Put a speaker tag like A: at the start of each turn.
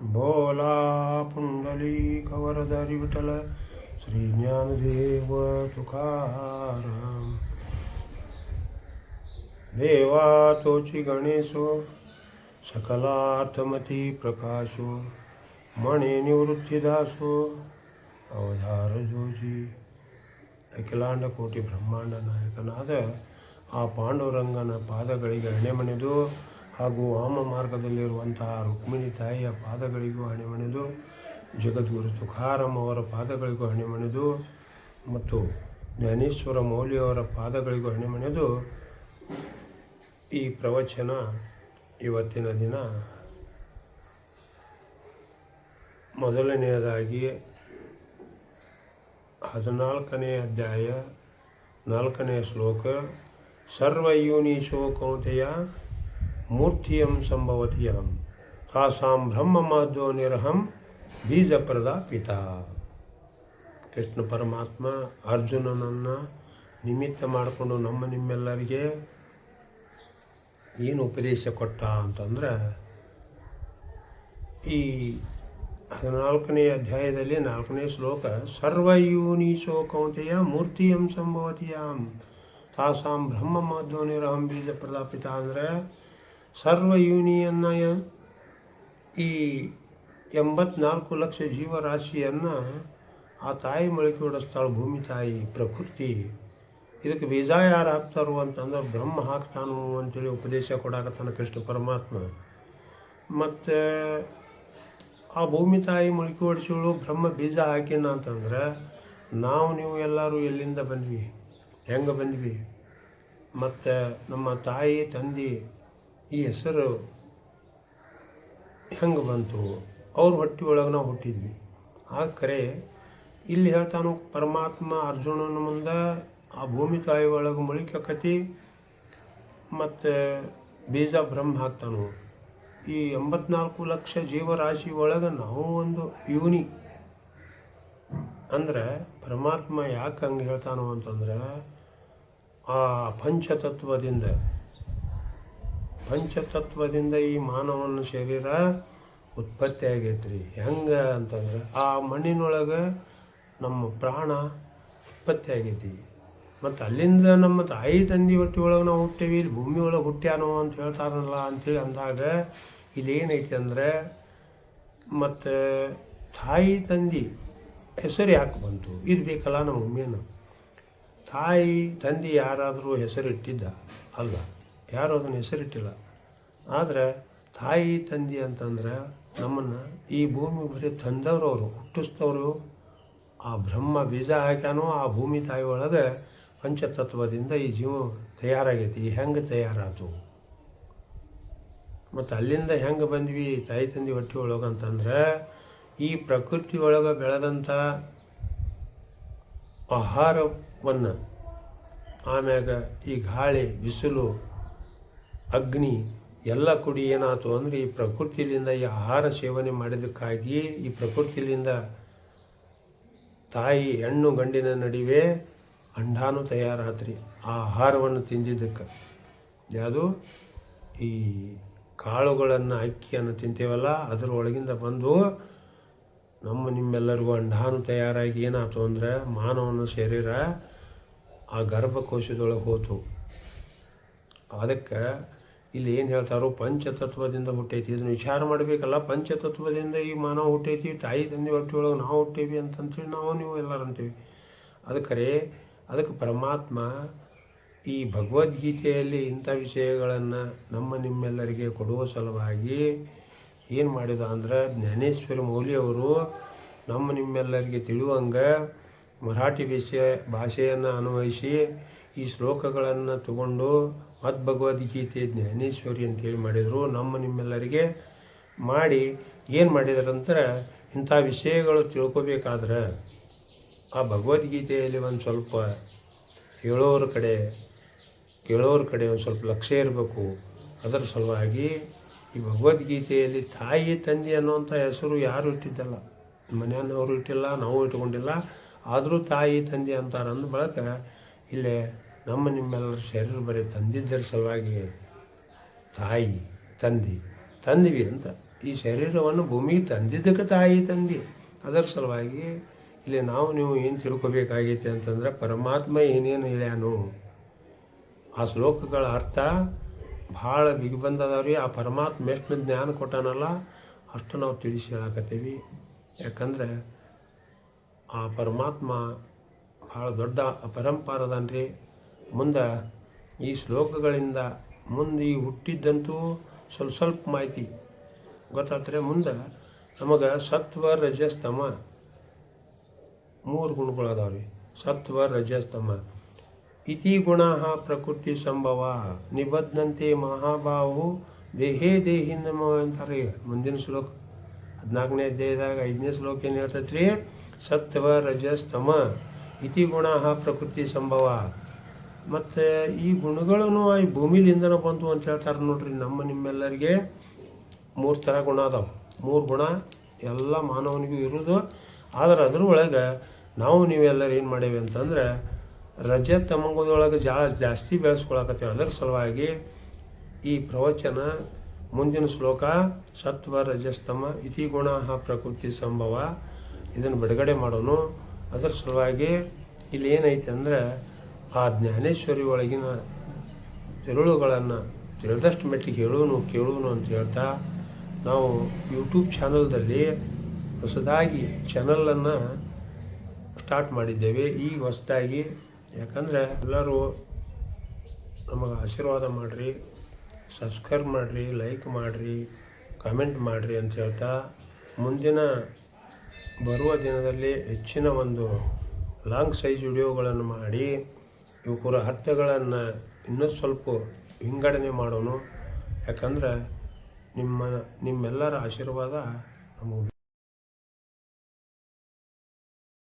A: Bola ಪುಂಡಲಿ ವರದರಿ ವಿಠಲ ಶ್ರೀ ಜ್ಞಾನದೇವ ತುಕಾರ ದೇವಾ ತೋಚಿ ಗಣೇಶೋ ಸಕಲಾರ್ಥಮತಿ ಪ್ರಕಾಶೋ ಮಣಿ ನಿವೃತ್ತಿ ದಾಸೋ ಅವಧಾರ ಜೋಜಿ ಅಖಿಲಾಂಡ ಕೋಟಿ ಬ್ರಹ್ಮಾಂಡ ನಾಯಕನಾದ ಆ ಪಾಂಡುರಂಗನ ಪಾದಗಳಿಗೆ ಎಣೆ ಮಣಿದು ಹಾಗೂ ವಾಮ ಮಾರ್ಗದಲ್ಲಿರುವಂತಹ ರುಕ್ಮಿಣಿ ತಾಯಿಯ ಪಾದಗಳಿಗೂ ಹಣೆಮಣೆದು, ಜಗದ್ಗುರು ತುಕಾರಾಮ್ ಅವರ ಪಾದಗಳಿಗೂ ಹಣೆಮಣೆದು ಮತ್ತು ಜ್ಞಾನೇಶ್ವರ ಮೌಲ್ಯವರ ಪಾದಗಳಿಗೂ ಹಣೆಮಣೆದು ಈ ಪ್ರವಚನ ಇವತ್ತಿನ ದಿನ. ಮೊದಲನೆಯದಾಗಿ ಹದಿನಾಲ್ಕನೇ ಅಧ್ಯಾಯ ನಾಲ್ಕನೇ ಶ್ಲೋಕ ಸರ್ವಯೂನಿ ಕೌಂತೆಯ ಮೂರ್ತಿಯಂ ಸಂಭವತಿಯಂ ತಾಸಾಂ ಬ್ರಹ್ಮ ಮಾಧ್ವೋ ನಿರಹಂ ಬೀಜಪ್ರದ ಕೃಷ್ಣ ಪರಮಾತ್ಮ ಅರ್ಜುನನನ್ನು ನಿಮಿತ್ತ ಮಾಡಿಕೊಂಡು ನಮ್ಮ ನಿಮ್ಮೆಲ್ಲರಿಗೆ ಏನು ಉಪದೇಶ ಕೊಟ್ಟ ಅಂತಂದರೆ, ಈ ಹದಿನಾಲ್ಕನೇ ಅಧ್ಯಾಯದಲ್ಲಿ ನಾಲ್ಕನೇ ಶ್ಲೋಕ ಸರ್ವಯೂನೀಶೋ ಕೌಂತೆಯ ಮೂರ್ತಿಯಂ ಸಂಭವತಿಯಂ ತಾಸಾಂ ಬ್ರಹ್ಮ ಮಾಧ್ವನಿರಹಂ ಬೀಜ ಪ್ರದಾಪಿತ ಅಂದರೆ ಸರ್ವಯೂನಿಯನ್ನು ಈ ಎಂಬತ್ನಾಲ್ಕು ಲಕ್ಷ ಜೀವರಾಶಿಯನ್ನು ಆ ತಾಯಿ ಮೊಳಕೆ ಹೊಡೆಸ್ತಾಳೆ ಭೂಮಿ ತಾಯಿ ಪ್ರಕೃತಿ. ಇದಕ್ಕೆ ಬೀಜ ಯಾರು ಹಾಕ್ತಾರೋ ಅಂತಂದ್ರೆ ಬ್ರಹ್ಮ ಹಾಕ್ತಾನೋ ಅಂತೇಳಿ ಉಪದೇಶ ಕೊಡಾಕತ್ತಾನ ಕೃಷ್ಣ ಪರಮಾತ್ಮ. ಮತ್ತು ಆ ಭೂಮಿ ತಾಯಿ ಮೊಳಕೆ ಹೊಡಿಸೋಳು ಬ್ರಹ್ಮ ಬೀಜ ಹಾಕಿನ ಅಂತಂದ್ರೆ ನಾವು ನೀವು ಎಲ್ಲರೂ ಎಲ್ಲಿಂದ ಬಂದ್ವಿ? ಹೆಂಗೆ ಬಂದ್ವಿ? ಮತ್ತು ನಮ್ಮ ತಾಯಿ ತಂದೆ ಈ ಹೆಸರು ಹೆಂಗೆ ಬಂತು? ಅವ್ರ ಹೊಟ್ಟೆ ಒಳಗೆ ನಾವು ಹುಟ್ಟಿದ್ವಿ. ಆ ಕರೆ ಇಲ್ಲಿ ಹೇಳ್ತಾನು, ಪರಮಾತ್ಮ ಅರ್ಜುನನ ಮುಂದೆ ಆ ಭೂಮಿ ತಾಯಿ ಒಳಗೆ ಮುಳುಕತಿ ಮತ್ತು ಬೀಜ ಬ್ರಹ್ಮ ಹಾಕ್ತಾನು. ಈ ಎಂಬತ್ನಾಲ್ಕು ಲಕ್ಷ ಜೀವರಾಶಿ ಒಳಗೆ ನಾವು ಒಂದು ಯೂನಿ. ಅಂದರೆ ಪರಮಾತ್ಮ ಯಾಕೆ ಹಂಗೆ ಹೇಳ್ತಾನೋ ಅಂತಂದ್ರೆ, ಆ ಪಂಚತತ್ವದಿಂದ. ಪಂಚತತ್ವದಿಂದ ಈ ಮಾನವನ ಶರೀರ ಉತ್ಪತ್ತಿ ಆಗೈತ್ರಿ. ಹೆಂಗೆ ಅಂತಂದ್ರೆ ಆ ಮಣ್ಣಿನೊಳಗೆ ನಮ್ಮ ಪ್ರಾಣ ಉತ್ಪತ್ತಿ ಆಗೈತಿ. ಮತ್ತು ಅಲ್ಲಿಂದ ನಮ್ಮ ತಾಯಿ ತಂದೆ ಹೊಟ್ಟೆ ಒಳಗೆ ನಾವು ಹುಟ್ಟೇವಿ, ಇಲ್ಲಿ ಭೂಮಿ ಒಳಗೆ ಹುಟ್ಟ್ಯಾನೋ ಅಂತ ಹೇಳ್ತಾರಲ್ಲ ಅಂತೇಳಿ ಅಂದಾಗ ಇದೇನೈತಿ ಅಂದರೆ ಮತ್ತು ತಾಯಿ ತಂದೆ ಹೆಸರು ಯಾಕೆ ಬಂತು? ಇದು ಬೇಕಲ್ಲ ನಮ್ಮ ಮೇನು ತಾಯಿ ತಂದೆ ಯಾರಾದರೂ ಹೆಸರಿಟ್ಟಿದ್ದ ಅಲ್ಲ ಯಾರು ಅದನ್ನು ಹೆಸರಿಟ್ಟಿಲ್ಲ. ಆದರೆ ತಾಯಿ, ತಂದೆ ಅಂತಂದ್ರೆ ನಮ್ಮನ್ನು ಈ ಭೂಮಿ ಬರೀ ತಂದವರು ಅವರು ಹುಟ್ಟಿಸ್ತವರು, ಆ ಬ್ರಹ್ಮ ಬೀಜ ಹಾಕ್ಯಾನೋ ಆ ಭೂಮಿ ತಾಯಿ ಒಳಗೆ ಪಂಚತತ್ವದಿಂದ ಈ ಜೀವ ತಯಾರಾಗೈತಿ. ಹೆಂಗೆ ತಯಾರಾತು? ಮತ್ತು ಅಲ್ಲಿಂದ ಹೆಂಗೆ ಬಂದ್ವಿ ತಾಯಿ, ತಂದೆ ಹೊಟ್ಟೆ ಒಳಗೆ ಅಂತಂದ್ರೆ ಈ ಪ್ರಕೃತಿ ಒಳಗೆ ಬೆಳೆದಂಥ ಆಹಾರವನ್ನು ಆಮ್ಯಾಗ ಈ ಗಾಳಿ, ಬಿಸಿಲು ಅಗ್ನಿ, ಎಲ್ಲ ಕುಡಿ ಏನಾಯ್ತು ಅಂದರೆ ಈ ಪ್ರಕೃತಿಯಿಂದ ಈ ಆಹಾರ ಸೇವನೆ ಮಾಡಿದ್ದಕ್ಕಾಗಿಯೇ ಈ ಪ್ರಕೃತಿಯಿಂದ ತಾಯಿ ಹೆಣ್ಣು ಗಂಡಿನ ನಡುವೆ ಅಂಡಾನು ತಯಾರಾತ್ರಿ, ಆ ಆಹಾರವನ್ನು ತಿಂದಿದ್ದಕ್ಕೆ. ಯಾವುದು? ಈ ಕಾಳುಗಳನ್ನು ಅಕ್ಕಿಯನ್ನು ತಿಂತೇವಲ್ಲ, ಅದರ ಒಳಗಿಂದ ಬಂದು ನಮ್ಮ ನಿಮ್ಮೆಲ್ಲರಿಗೂ ಅಂಡಾನು ತಯಾರಾಗಿ ಏನಾಯ್ತು ಅಂದರೆ ಮಾನವನ ಶರೀರ ಆ ಗರ್ಭಕೋಶದೊಳಗೆ ಹೋತು. ಅದಕ್ಕೆ ಇಲ್ಲಿ ಏನು ಹೇಳ್ತಾರೋ ಪಂಚತತ್ವದಿಂದ ಹುಟ್ಟೈತಿ. ಇದನ್ನು ವಿಚಾರ ಮಾಡಬೇಕಲ್ಲ, ಪಂಚತತ್ವದಿಂದ ಈ ಮಾನವ ಹುಟ್ಟೈತಿ, ತಾಯಿ ತಂದೆ ಹೊಟ್ಟೆ ಒಳಗೆ ನಾವು ಹುಟ್ಟೇವಿ ಅಂತಂತೇಳಿ ನಾವು ನೀವು ಎಲ್ಲರೂ ಅಂತೀವಿ. ಅದಕ್ಕೆ ಅದಕ್ಕೆ ಪರಮಾತ್ಮ ಈ ಭಗವದ್ಗೀತೆಯಲ್ಲಿ ಇಂಥ ವಿಷಯಗಳನ್ನು ನಮ್ಮ ನಿಮ್ಮೆಲ್ಲರಿಗೆ ಕೊಡುವ ಸಲುವಾಗಿ ಏನು ಮಾಡಿದ ಅಂದ್ರೆ ಜ್ಞಾನೇಶ್ವರ ಮೌಲ್ಯವರು ನಮ್ಮ ನಿಮ್ಮೆಲ್ಲರಿಗೆ ತಿಳಿಯುವಂಗೆ ಮರಾಠಿ ವಿಷಯ ಭಾಷೆಯನ್ನು ಅನ್ವಯಿಸಿ ಈ ಶ್ಲೋಕಗಳನ್ನು ತಗೊಂಡು ಮತ್ ಭಗವದ್ಗೀತೆ ಜ್ಞಾನೇಶ್ವರಿ ಅಂತೇಳಿ ಮಾಡಿದರು. ನಮ್ಮ ನಿಮ್ಮೆಲ್ಲರಿಗೆ ಮಾಡಿ ಏನು ಮಾಡಿದ್ರಂದ್ರೆ ಇಂಥ ವಿಷಯಗಳು ತಿಳ್ಕೊಬೇಕಾದ್ರೆ ಆ ಭಗವದ್ಗೀತೆಯಲ್ಲಿ ಒಂದು ಸ್ವಲ್ಪ ಹೇಳೋರ ಕಡೆ, ಕೇಳೋರ ಕಡೆ ಒಂದು ಸ್ವಲ್ಪ ಲಕ್ಷ್ಯ ಇರಬೇಕು. ಅದರ ಸಲುವಾಗಿ ಈ ಭಗವದ್ಗೀತೆಯಲ್ಲಿ ತಾಯಿ ತಂದೆ ಅನ್ನುವಂಥ ಹೆಸರು ಯಾರು ಇಟ್ಟಿದ್ದಲ್ಲ ಮನೆಯನ್ನವರು ಇಟ್ಟಿಲ್ಲ, ನಾವು ಇಟ್ಕೊಂಡಿಲ್ಲ, ಆದರೂ ತಾಯಿ ತಂದೆ ಅಂತಾರೆ ಅಂದ ಬಳಕ ಇಲ್ಲೇ ನಮ್ಮ ನಿಮ್ಮೆಲ್ಲರ ಶರೀರ ಬರೀ ತಂದಿದ್ದರ ಸಲುವಾಗಿ ತಾಯಿ, ತಂದೆ, ತಂದಿವಿ ಅಂತ ಈ ಶರೀರವನ್ನು ಭೂಮಿಗೆ ತಂದಿದ್ದಕ್ಕೆ ತಾಯಿ, ತಂದಿ. ಅದರ ಸಲುವಾಗಿ ಇಲ್ಲಿ ನಾವು ನೀವು ಏನು ತಿಳ್ಕೊಬೇಕಾಗೈತೆ ಅಂತಂದ್ರೆ ಪರಮಾತ್ಮ ಏನೇನು ಹೇಳ್ಯಾನು ಆ ಶ್ಲೋಕಗಳ ಅರ್ಥ ಭಾಳ ಬಿಗ್ಬಂದದವ್ರಿ ಆ ಪರಮಾತ್ಮ ಎಷ್ಟು ಜ್ಞಾನ ಕೊಟ್ಟಾನಲ್ಲ ಅಷ್ಟು ನಾವು ತಿಳಿಸಿ ಹೇಳಕತ್ತೀವಿ. ಯಾಕಂದ್ರೆ ಆ ಪರಮಾತ್ಮ ಭಾಳ ದೊಡ್ಡ ಅಪರಂಪಾರದನ್ರಿ ಮುಂದೆ ಈ ಶ್ಲೋಕಗಳಿಂದ ಮುಂದೆ ಈ ಹುಟ್ಟಿದ್ದಂತೂ ಸ್ವಲ್ಪ ಸ್ವಲ್ಪ ಮಾಹಿತಿ ಗೊತ್ತಾತ್ರೆ ಮುಂದೆ ನಮಗೆ ಸತ್ವ, ರಜಸ್ತಮ ಮೂರು ಗುಣಗಳು ರೀ. ಸತ್ವ, ರಜಸ್ತಮ. ಇತಿ ಗುಣ ಪ್ರಕೃತಿ ಸಂಭವ. ನಿಬದ್ಧಂತೆ ಮಹಾಭಾವು ದೇಹೇ ದೇಹಿ ನಮ ಅಂತಾರೆ ಮುಂದಿನ ಶ್ಲೋಕ. ಹದಿನಾಲ್ಕನೇ ಅಧ್ಯಾಯದಾಗ ಐದನೇ ಶ್ಲೋಕ ಏನು ಹೇಳ್ತೈತ್ರಿ? ಸತ್ವ, ರಜಸ್ತಮ. ಇತಿ ಗುಣ ಪ್ರಕೃತಿ ಸಂಭವ. ಮತ್ತು ಈ ಗುಣಗಳನ್ನು ಈ ಭೂಮಿಲಿಂದನೇ ಬಂತು ಅಂತ ಹೇಳ್ತಾರೆ ನೋಡ್ರಿ, ನಮ್ಮ ನಿಮ್ಮೆಲ್ಲರಿಗೆ ಮೂರು ಥರ ಗುಣ ಅದಾವೆ. ಮೂರು ಗುಣ ಎಲ್ಲ ಮಾನವನಿಗೂ ಇರೋದು ಆದ್ರೆ ಅದ್ರ ಒಳಗೆ ನಾವು ನೀವೆಲ್ಲರೂ ಏನು ಮಾಡೇವಿ ಅಂತಂದ್ರೆ ರಜೆ ತಮಂಗದೊಳಗೆ ಜಾಳ ಜಾಸ್ತಿ ಬೆಳೆಸ್ಕೊಳಕತ್ತೇವೆ. ಅದರ ಸಲುವಾಗಿ ಈ ಪ್ರವಚನ ಮುಂದಿನ ಶ್ಲೋಕ ಸತ್ವ ರಜಸ್ತಮ ಇತಿ ಗುಣ ಪ್ರಕೃತಿ ಸಂಭವ. ಇದನ್ನು ಬಿಡುಗಡೆ ಮಾಡೋನು. ಅದರ ಸಲುವಾಗಿ ಇಲ್ಲಿ ಏನೈತೆ ಅಂದ್ರೆ ಆ ಜ್ಞಾನೇಶ್ವರಿ ಒಳಗಿನ ತಿರುಳುಗಳನ್ನು ತಿಳಿದಷ್ಟು ಮಟ್ಟಿಗೆ ಹೇಳೋನು, ಕೇಳೋನು ಅಂತ ಹೇಳ್ತಾ ನಾವು ಯೂಟ್ಯೂಬ್ ಚಾನಲ್ದಲ್ಲಿ ಹೊಸದಾಗಿ ಚಾನಲನ್ನು ಸ್ಟಾರ್ಟ್ ಮಾಡಿದ್ದೇವೆ. ಈಗ ಹೊಸದಾಗಿ, ಯಾಕಂದರೆ ಎಲ್ಲರೂ ನಮಗೆ ಆಶೀರ್ವಾದ ಮಾಡಿರಿ ಸಬ್ಸ್ಕ್ರೈಬ್ ಮಾಡಿರಿ ಲೈಕ್ ಮಾಡಿರಿ ಕಮೆಂಟ್ ಮಾಡಿರಿ ಅಂತ ಹೇಳ್ತಾ ಮುಂದಿನ ಬರುವ ದಿನದಲ್ಲಿ ಹೆಚ್ಚಿನ ಒಂದು ಲಾಂಗ್ ಸೈಜ್ ವಿಡಿಯೋಗಳನ್ನು ಮಾಡಿ ಇವಕ್ಕರ ಅರ್ಥಗಳನ್ನು ಇನ್ನೂ ಸ್ವಲ್ಪ ವಿಂಗಡಣೆ ಮಾಡೋಣ. ಯಾಕಂದ್ರೆ ನಿಮ್ಮ, ನಿಮ್ಮೆಲ್ಲರ ಆಶೀರ್ವಾದ ನಮಗೆ